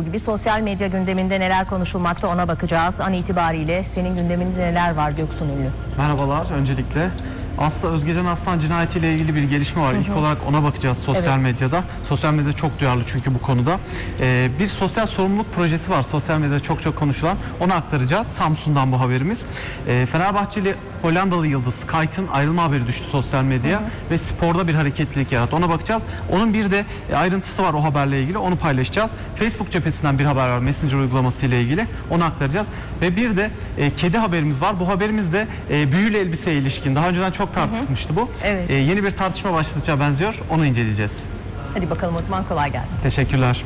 gibi sosyal medya gündeminde neler konuşulmakta ona bakacağız. An itibariyle senin gündeminde neler var Göksun Ünlü? Merhabalar öncelikle. Aslı Özgecan Aslan cinayetiyle ilgili bir gelişme var. İlk olarak ona bakacağız sosyal Evet. medyada. Sosyal medya çok duyarlı çünkü bu konuda. Ee, bir sosyal sorumluluk projesi var sosyal medyada çok çok konuşulan. Onu aktaracağız. Samsun'dan bu haberimiz. Ee, Fenerbahçeli Hollandalı yıldız Kayt'ın ayrılma haberi düştü sosyal medyaya ve sporda bir hareketlilik yarattı. Ona bakacağız. Onun bir de e, ayrıntısı var o haberle ilgili. Onu paylaşacağız. Facebook cephesinden bir haber var Messenger uygulaması ile ilgili. Onu aktaracağız. Ve bir de e, kedi haberimiz var. Bu haberimiz de e, büyülü elbiseye ilişkin. Daha önceden çok tartışılmıştı bu. Evet. E, yeni bir tartışma başlatacağı benziyor. Onu inceleyeceğiz. Hadi bakalım o zaman kolay gelsin. Teşekkürler.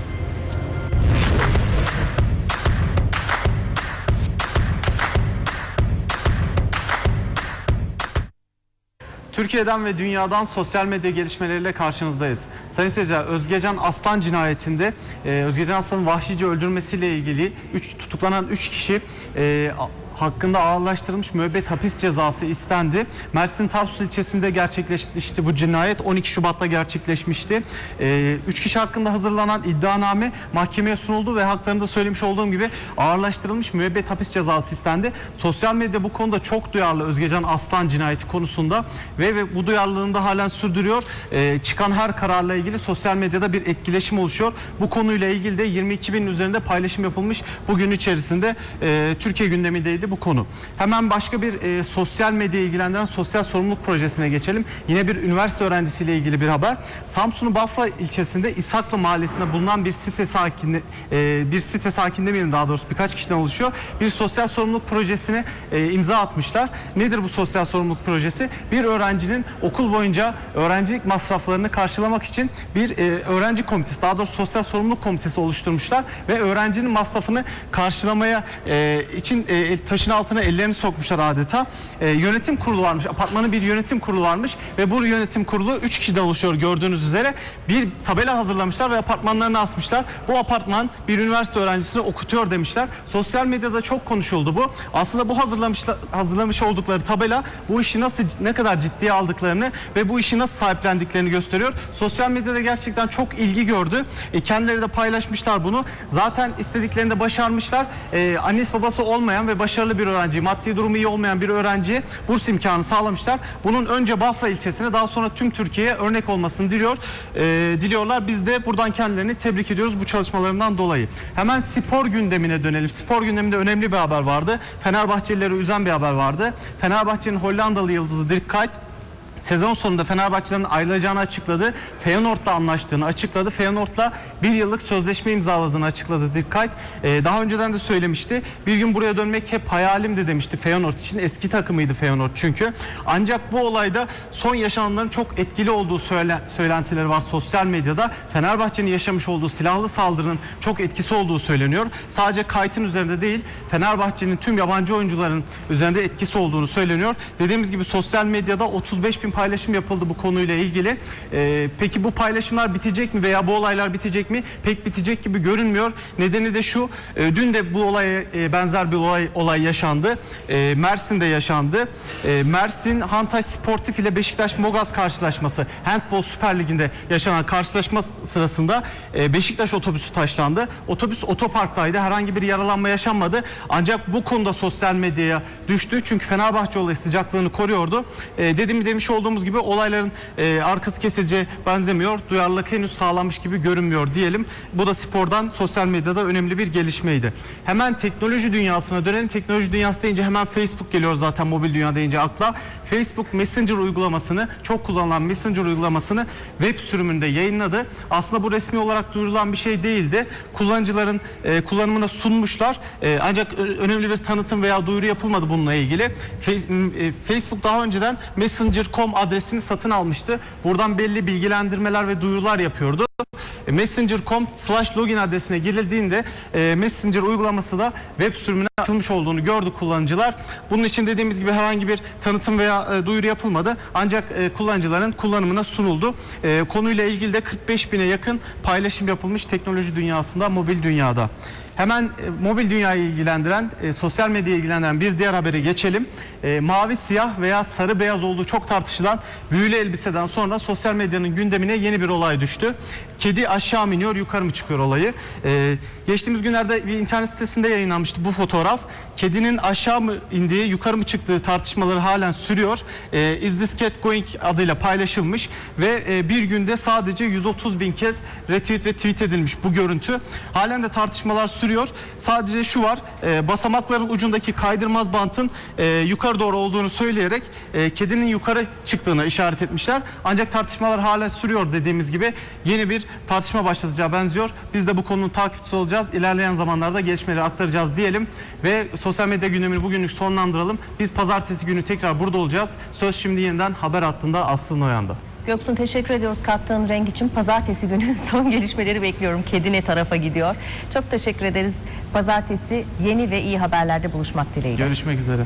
Türkiye'den ve dünyadan sosyal medya gelişmeleriyle karşınızdayız. Sayın seyirciler, Özgecan Aslan cinayetinde e, Özgecan Aslan'ın vahşice öldürmesiyle ilgili üç, tutuklanan 3 kişi e, hakkında ağırlaştırılmış müebbet hapis cezası istendi. Mersin Tarsus ilçesinde gerçekleşmişti bu cinayet. 12 Şubat'ta gerçekleşmişti. 3 kişi hakkında hazırlanan iddianame mahkemeye sunuldu ve haklarında söylemiş olduğum gibi ağırlaştırılmış müebbet hapis cezası istendi. Sosyal medya bu konuda çok duyarlı Özgecan Aslan cinayeti konusunda ve, ve bu duyarlılığını da halen sürdürüyor. Ee, çıkan her kararla ilgili sosyal medyada bir etkileşim oluşuyor. Bu konuyla ilgili de 22 binin üzerinde paylaşım yapılmış bugün içerisinde e, Türkiye gündemindeydi bu konu. Hemen başka bir e, sosyal medya ilgilendiren sosyal sorumluluk projesine geçelim. Yine bir üniversite öğrencisiyle ilgili bir haber. Samsun'un Bafra ilçesinde İshaklı mahallesinde bulunan bir site sakini e, bir site sakin demeyelim daha doğrusu birkaç kişiden oluşuyor. Bir sosyal sorumluluk projesine e, imza atmışlar. Nedir bu sosyal sorumluluk projesi? Bir öğrencinin okul boyunca öğrencilik masraflarını karşılamak için bir e, öğrenci komitesi daha doğrusu sosyal sorumluluk komitesi oluşturmuşlar ve öğrencinin masrafını karşılamaya e, için e, taşın altına ellerini sokmuşlar adeta. E, yönetim kurulu varmış. Apartmanın bir yönetim kurulu varmış ve bu yönetim kurulu 3 kişiden oluşuyor gördüğünüz üzere. Bir tabela hazırlamışlar ve apartmanlarını asmışlar. Bu apartman bir üniversite öğrencisini okutuyor demişler. Sosyal medyada çok konuşuldu bu. Aslında bu hazırlamışlar hazırlamış oldukları tabela bu işi nasıl ne kadar ciddiye aldıklarını ve bu işi nasıl sahiplendiklerini gösteriyor. Sosyal medyada gerçekten çok ilgi gördü. E, kendileri de paylaşmışlar bunu. Zaten istediklerini de başarmışlar. E, annesi babası olmayan ve başarılı bir öğrenci, maddi durumu iyi olmayan bir öğrenciye burs imkanı sağlamışlar. Bunun önce Bafra ilçesine daha sonra tüm Türkiye'ye örnek olmasını diliyor. E, diliyorlar. Biz de buradan kendilerini tebrik ediyoruz bu çalışmalarından dolayı. Hemen spor gündemine dönelim. Spor gündeminde önemli bir haber vardı. Fenerbahçelileri üzen bir haber vardı. Fenerbahçe'nin Hollandalı yıldızı Dirk Kuyt Sezon sonunda Fenerbahçe'den ayrılacağını açıkladı. Feyenoord'la anlaştığını açıkladı. Feyenoord'la bir yıllık sözleşme imzaladığını açıkladı Dirkayt. Ee, daha önceden de söylemişti. Bir gün buraya dönmek hep hayalimdi demişti Feyenoord için. Eski takımıydı Feyenoord çünkü. Ancak bu olayda son yaşananların çok etkili olduğu söyle, söylentileri var sosyal medyada. Fenerbahçe'nin yaşamış olduğu silahlı saldırının çok etkisi olduğu söyleniyor. Sadece Kayt'ın üzerinde değil Fenerbahçe'nin tüm yabancı oyuncuların üzerinde etkisi olduğunu söyleniyor. Dediğimiz gibi sosyal medyada 35 bin paylaşım yapıldı bu konuyla ilgili. Ee, peki bu paylaşımlar bitecek mi veya bu olaylar bitecek mi? Pek bitecek gibi görünmüyor. Nedeni de şu. e, dün de bu olaya e, benzer bir olay olay yaşandı. E, Mersin'de yaşandı. E, Mersin Hantaş Sportif ile Beşiktaş Mogaz karşılaşması Handball Süper Ligi'nde yaşanan karşılaşma sırasında e, Beşiktaş otobüsü taşlandı. Otobüs otoparktaydı. Herhangi bir yaralanma yaşanmadı. Ancak bu konuda sosyal medyaya düştü. Çünkü Fenerbahçe olayı sıcaklığını koruyordu. E, dediğim demiş olduğumuz gibi olayların e, arkası kesileceğe benzemiyor. Duyarlılık henüz sağlanmış gibi görünmüyor diyelim. Bu da spordan sosyal medyada önemli bir gelişmeydi. Hemen teknoloji dünyasına dönelim. Teknoloji dünyası deyince hemen Facebook geliyor zaten mobil dünya deyince akla. Facebook Messenger uygulamasını, çok kullanılan Messenger uygulamasını web sürümünde yayınladı. Aslında bu resmi olarak duyurulan bir şey değildi. Kullanıcıların e, kullanımına sunmuşlar. E, ancak ö- önemli bir tanıtım veya duyuru yapılmadı bununla ilgili. Fe- e, Facebook daha önceden Messenger.com adresini satın almıştı. Buradan belli bilgilendirmeler ve duyurular yapıyordu. E, Messenger.com slash login adresine girildiğinde e, Messenger uygulaması da web sürümüne açılmış olduğunu gördü kullanıcılar. Bunun için dediğimiz gibi herhangi bir tanıtım veya e, duyuru yapılmadı. Ancak kullanıcıların kullanımına sunuldu. Konuyla ilgili de 45 bine yakın paylaşım yapılmış teknoloji dünyasında, mobil dünyada. Hemen e, mobil dünyayı ilgilendiren, e, sosyal medyayı ilgilendiren bir diğer habere geçelim. E, mavi, siyah veya sarı beyaz olduğu çok tartışılan büyülü elbiseden sonra sosyal medyanın gündemine yeni bir olay düştü. Kedi aşağı mı iniyor, yukarı mı çıkıyor olayı. E, Geçtiğimiz günlerde bir internet sitesinde yayınlanmıştı bu fotoğraf. Kedinin aşağı mı indiği, yukarı mı çıktığı tartışmaları halen sürüyor. E, Is this cat going adıyla paylaşılmış ve e, bir günde sadece 130 bin kez retweet ve tweet edilmiş bu görüntü. Halen de tartışmalar sürüyor. Sadece şu var, e, basamakların ucundaki kaydırmaz bantın e, yukarı doğru olduğunu söyleyerek e, kedinin yukarı çıktığını işaret etmişler. Ancak tartışmalar hala sürüyor dediğimiz gibi yeni bir tartışma başlatacağı benziyor. Biz de bu konunun takipçisi olacağız. İlerleyen zamanlarda gelişmeleri aktaracağız diyelim ve sosyal medya gündemini bugünlük sonlandıralım. Biz pazartesi günü tekrar burada olacağız. Söz şimdi yeniden haber hattında Aslı Noyan'da. Göksun teşekkür ediyoruz kattığın renk için. Pazartesi günü son gelişmeleri bekliyorum. Kedi ne tarafa gidiyor? Çok teşekkür ederiz. Pazartesi yeni ve iyi haberlerde buluşmak dileğiyle. Görüşmek üzere.